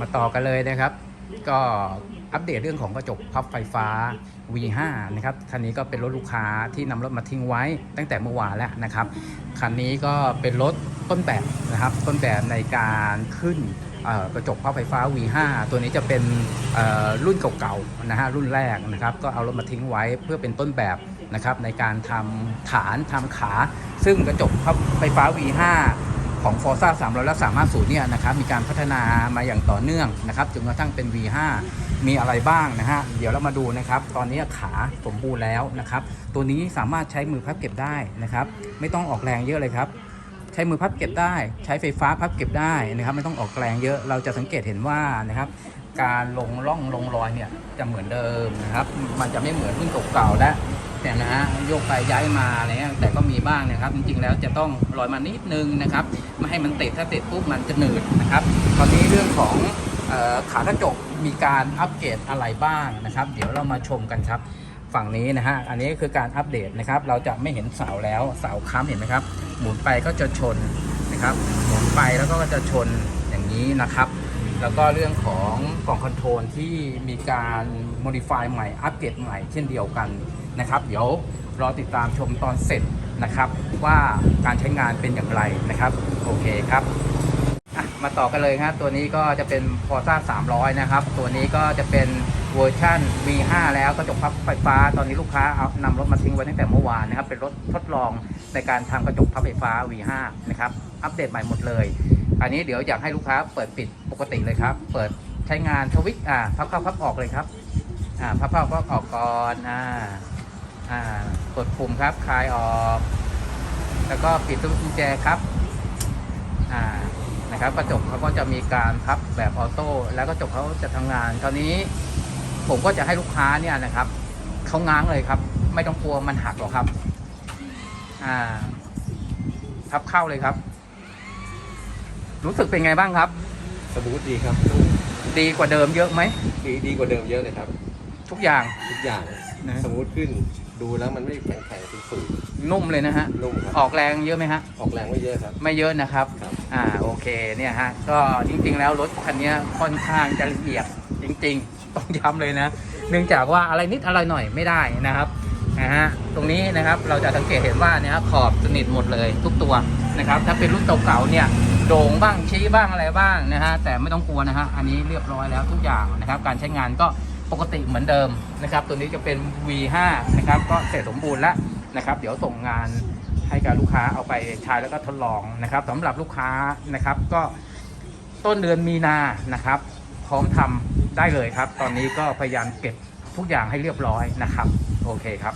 มาต่อกันเลยนะครับ ก็อัปเดตเรื่องของกระจกพับไฟฟ้า V5 นะครับคันนี้ก็เป็นรถลูกค้าที่นำรถมาทิ้งไว้ตั้งแต่เมื่อวานแล้วนะครับคันนี้ก็เป็นรถต้นแบบนะครับ ต้นแบบในการขึ้นกระจกพับไฟฟ้า V5 ตัวนี้จะเป็นรุ่นเก่าๆนะฮะรุ่นแรกนะครับก็เอารถมาทิ้งไว้เพื่อเป็นต้นแบบนะครับในการทำฐานทำขา ซึ่งกระจกพับไฟฟ้า V5 ของ Forza 300และ350เนี่ยนะครับมีการพัฒนามาอย่างต่อเนื่องนะครับจนกระทั่งเป็น V5 มีอะไรบ้างนะฮะเดี๋ยวเรามาดูนะครับ ตอนนี้ขาสมบูรณ์แล้วนะครับ ตัวนี้สามารถใช้มือพับเก็บได้นะครับ ไม่ต้องออกแรงเยอะเลยครับใช้มือพับเก็บได้ ใช้ไฟฟ้าพับเก็บได้นะครับ ไม่ต้องออกแรงเยอะเราจะสังเกตเห็นว่านะครับ การลงร่องลงรอยเนี่ยจะเหมือนเดิมนะครับ มันจะไม่เหมือนรุ่นเก่าๆและ เนี่ยนะฮะโยกไปย้ายมาอะไรเงี้ยแต่ก็มีบ้างนะครับ จริงๆแล้วจะต้องลอยมานิดนึงนะครับไม่ให้มันติดถ้าติดปุ๊บมันจะหนืดนะครับตอนนี้เรื่องของออขากระจกมีการอัปเกรดอะไรบ้างนะครับ เดี๋ยวเรามาชมกันครับฝั่งนี้นะฮะ อันนี้คือการอัปเดตนะครับ เราจะไม่เห็นเสาแล้ว เสาค้ำเห็นไหมครับ หมุนไปก็จะชนนะครับ หมุนไปแล้วก็จะชนอย่างนี้นะครับ แล้วก็เรื่องของกล่องคอนโทรลที่มีการ modify ใหม่ อัปเกรดใหม่เช่นเดียวกัน นะครับ เดี๋ยวรอติดตามชมตอนเสร็จนะครับ ว่าการใช้งานเป็นอย่างไรนะครับ โอเคครับมาต่อกันเลยครับตัวนี้ก็จะเป็น Forza 300 นะครับ ตัวนี้ก็จะเป็นเวอร์ชัน V5 แล้วกระจกพับไฟฟ้า ตอนนี้ลูกค้าเอานำรถมาทิ้งไว้ตั้งแต่เมื่อวานนะครับ เป็นรถทดลองในการทำกระจกพับไฟฟ้า V5 นะครับ อัปเดตใหม่หมดเลย อันนี้เดี๋ยวอยากให้ลูกค้าเปิดปิดปกติเลยครับ เปิดใช้งานทวิกอ่าพับเข้าพับออกเลยครับ อ่าพับเข้าพับออกก่อนอ่า อ่ากดปุ่มครับคลายออก แล้วก็ปิดตู้กุญแจครับอ่านะครับกระจกเขาก็จะมีการพับแบบออโต้แล้วกระจกเขาจะทำงานคราวนี้ผมก็จะให้ลูกค้าเนี่ยนะครับเขาง้างเลยครับ ไม่ต้องกลัวมันหักหรอกครับอ่าพับเข้าเลยครับ รู้สึกเป็นไงบ้างครับ สมูทดีครับดีกว่าเดิมเยอะไหมดีดีกว่าเดิมเยอะเลยครับ ทุกอย่างทุกอย่างนะ สมูทขึ้น ดูแล้วมันไม่แข็งแข็งฝืดฝืดนุ่มเลยนะฮะ นุ่มครับออกแรงเยอะไหมฮะ ออกแรงไม่เยอะครับ ไม่เยอะนะครับ ครับ อ่าโอเคเนี่ยฮะก็จริงๆแล้วรถคันนี้ค่อนข้างจะละเอียดจริงๆ ต้องย้ำเลยนะ เนื่องจากว่าอะไรนิดอะไรหน่อยไม่ได้นะครับนะฮะตรงนี้นะครับเราจะสังเกตเห็นว่าเนี่ยขอบสนิทหมดเลยทุกตัวนะครับ ถ้าเป็นรุ่นเก่าๆเนี่ยโด่งบ้างชี้บ้างอะไรบ้างนะฮะแต่ไม่ต้องกลัวนะฮะอันนี้เรียบร้อยแล้วทุกอย่างนะครับ การใช้งานก็ ปกติเหมือนเดิมนะครับ ตัวนี้จะเป็น V5 นะครับ ก็เสร็จสมบูรณ์แล้วนะครับ เดี๋ยวส่งงานให้กับลูกค้าเอาไปใช้แล้วก็ทดลองนะครับสำหรับลูกค้านะครับก็ต้นเดือนมีนานะครับ พร้อมทำได้เลยครับ ตอนนี้ก็พยายามเก็บทุกอย่างให้เรียบร้อยนะครับ โอเคครับ